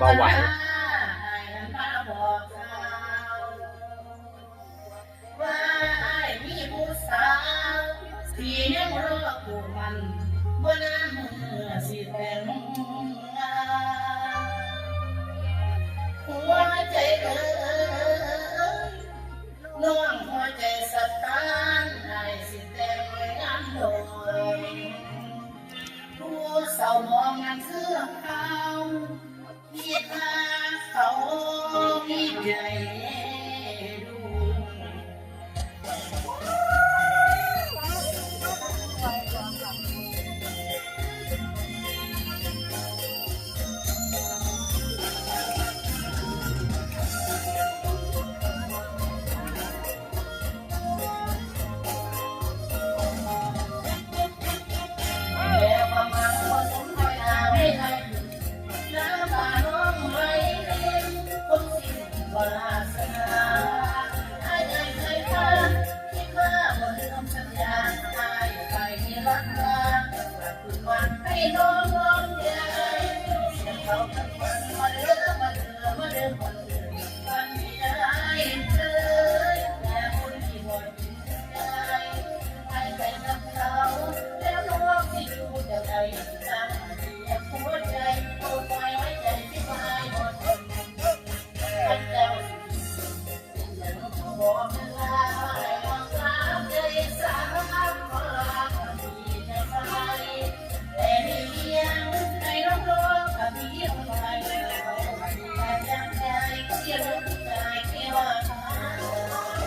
บ่ไหวว่าไอ้มีผู้สาวที่ยังรอผู้มันบ่นานเมื่อสิแต่งงานหัวใจเอ้ยน้องหัวใจสตานไอ้สิแต่งงานโดยผู้เศร้ามองงานเสื้อเขา คิดว่าเขามีใจ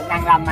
เป็นนางร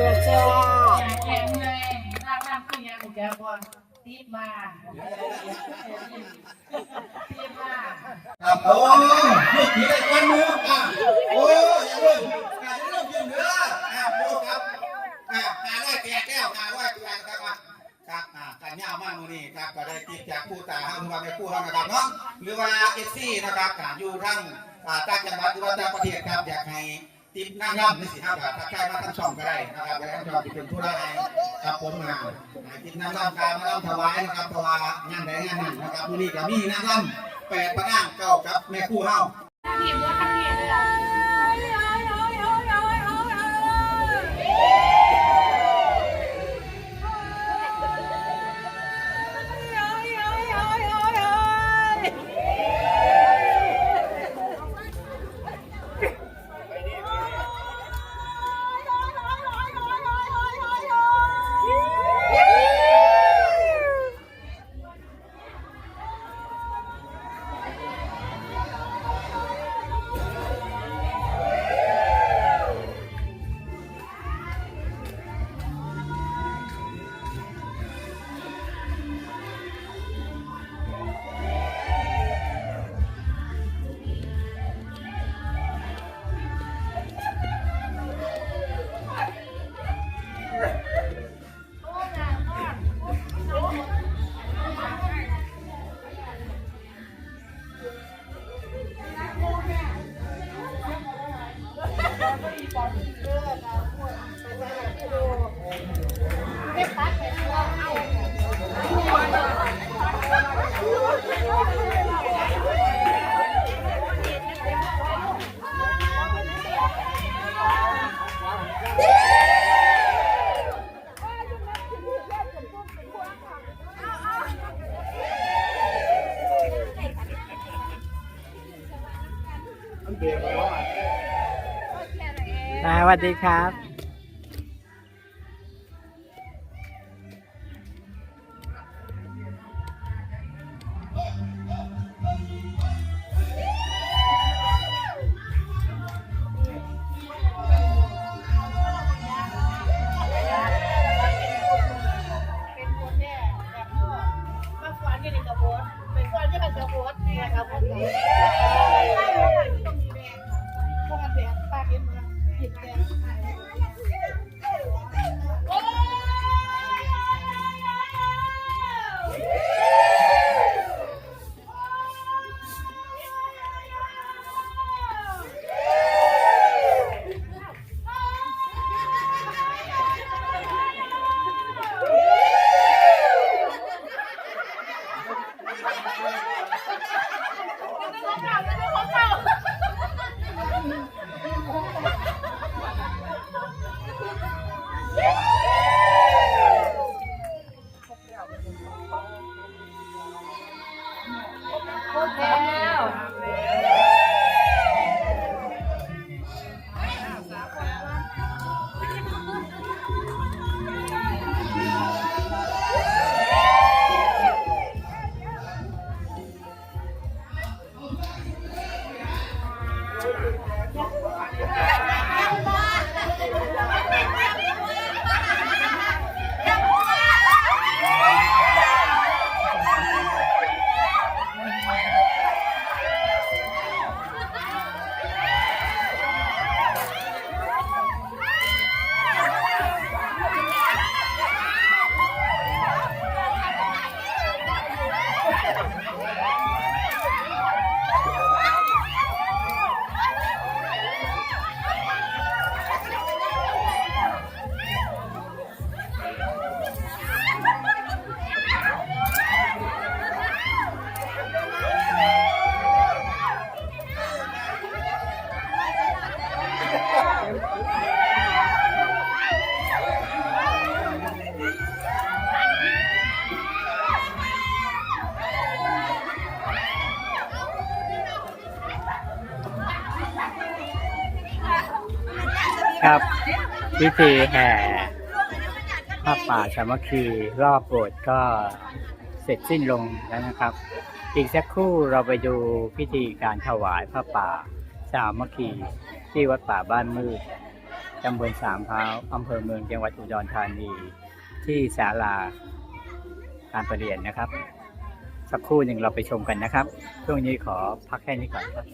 เสื้อจ้าแข็งแรงร่างร่งขึ้นยังแกพอตีมาตีมาครับโอ้ลูกผีได้ก้อนมืออะโอ้อย่าเพิ่งการเริ่มเพียงเนื้ออะดูครับอะหาร้อยแก่แก้วหาร้อยแก่ครับอะครับอะกันยาวมากมือนี้ครับก็ได้ติดจากผู้ตาห้าหรือว่าแม่ผู้ห้านะครับเนาะหรือว่าเอซี่นะครับอะอยู่ทั้งต่างจังหวัดหรือว่าต่างประเทศครับอยากให้ ติดนั่งร่ำในสี่ห้าบาทถ้าใครมาทั้งช่องก็ได้นะครับแล้วทั้งช่องที่เป็นผู้ได้ครับผมมาติดนั่งร่ำการมาร่ำถวายนะครับถวายงานใดงานหนึ่งนะครับมือนี้ก็มีนั่งร่ำแปดประนางเก้ากับแม่คู่เฮาทีมว่าทั้งทีมเลย นาสวัสดีครับ 对。 แครับพิธีแห่ผ้าป่าสามัคคีรอบโบสถ์ก็เสร็จสิ้นลงแล้วนะครับ อีกสักครู่เราไปดูพิธีการถวายผ้าป่าสามัคคีที่วัดป่าบ้านมืดตำบลสามพร้าวอำเภอเมืองจังหวัดอุดรธานี ที่ศาลาการประเรียนนะครับ สักครู่หนึ่งเราไปชมกันนะครับ ช่วงนี้ขอพักแค่นี้ก่อนครับ